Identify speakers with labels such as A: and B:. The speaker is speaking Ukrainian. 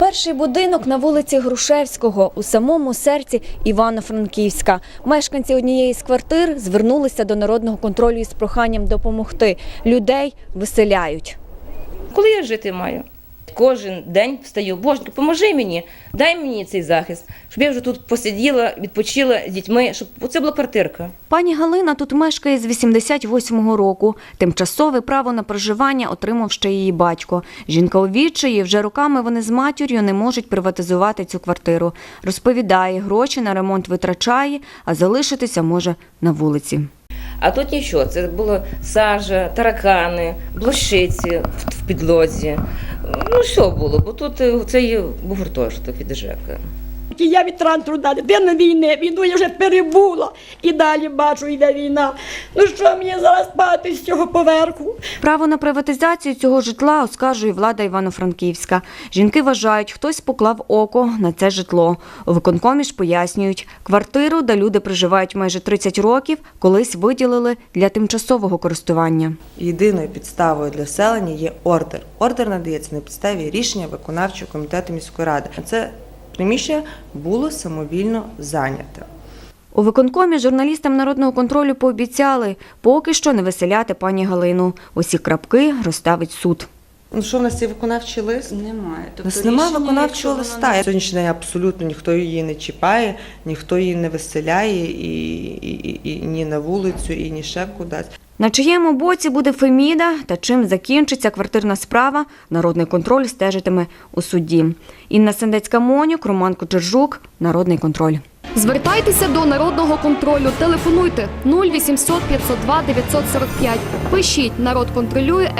A: Перший будинок на вулиці Грушевського у самому серці Івано-Франківська. Мешканці однієї з квартир звернулися до народного контролю із проханням допомогти. Людей виселяють.
B: Коли я жити маю? Кожен день встаю, боже, поможи мені, дай мені цей захист, щоб я вже тут посиділа, відпочила з дітьми, щоб це була квартирка.
A: Пані Галина тут мешкає з 88-го року. Тимчасове право на проживання отримав ще її батько. Жінка у відчаї, вже роками вони з матір'ю не можуть приватизувати цю квартиру. Розповідає, гроші на ремонт витрачає, а залишитися може на вулиці.
B: А тут нічого, це було сажа, таракани, блощиці в, в підлозі. Ну, все було, бо тут е, цей був гуртожиток від ЖЕКа.
C: І я від транту далі, де на війни, війну я вже перебула. І далі бачу, йде війна. Ну що мені зараз спати з цього поверху?
A: Право на приватизацію цього житла оскаржує влада Івано-Франківська. Жінки вважають, хтось поклав око на це житло. У виконкомі ж пояснюють, квартиру, де люди проживають майже 30 років, колись виділили для тимчасового користування.
D: Єдиною підставою для селення є ордер. Ордер надається на підставі рішення виконавчого комітету міської ради. Це приміщення було самовільно зайняте.
A: У виконкомі журналістам народного контролю пообіцяли поки що не виселяти пані Галину. Усі крапки розставить суд.
D: Ну що в нас є виконавчий лист?
E: Немає.
D: У нас немає виконавчого листа. На Сьогоднішній день абсолютно ніхто її не чіпає, ніхто її не виселяє і, і, і, і ні на вулицю, і ні ще кудись.
A: На чиєму боці буде Феміда та чим закінчиться квартирна справа, народний контроль стежитиме у суді. Інна Сендецька-Монюк, Роман Кочержук, Народний контроль.
F: Звертайтеся до народного контролю. Телефонуйте 0800 502 945. Пишіть народ контролює.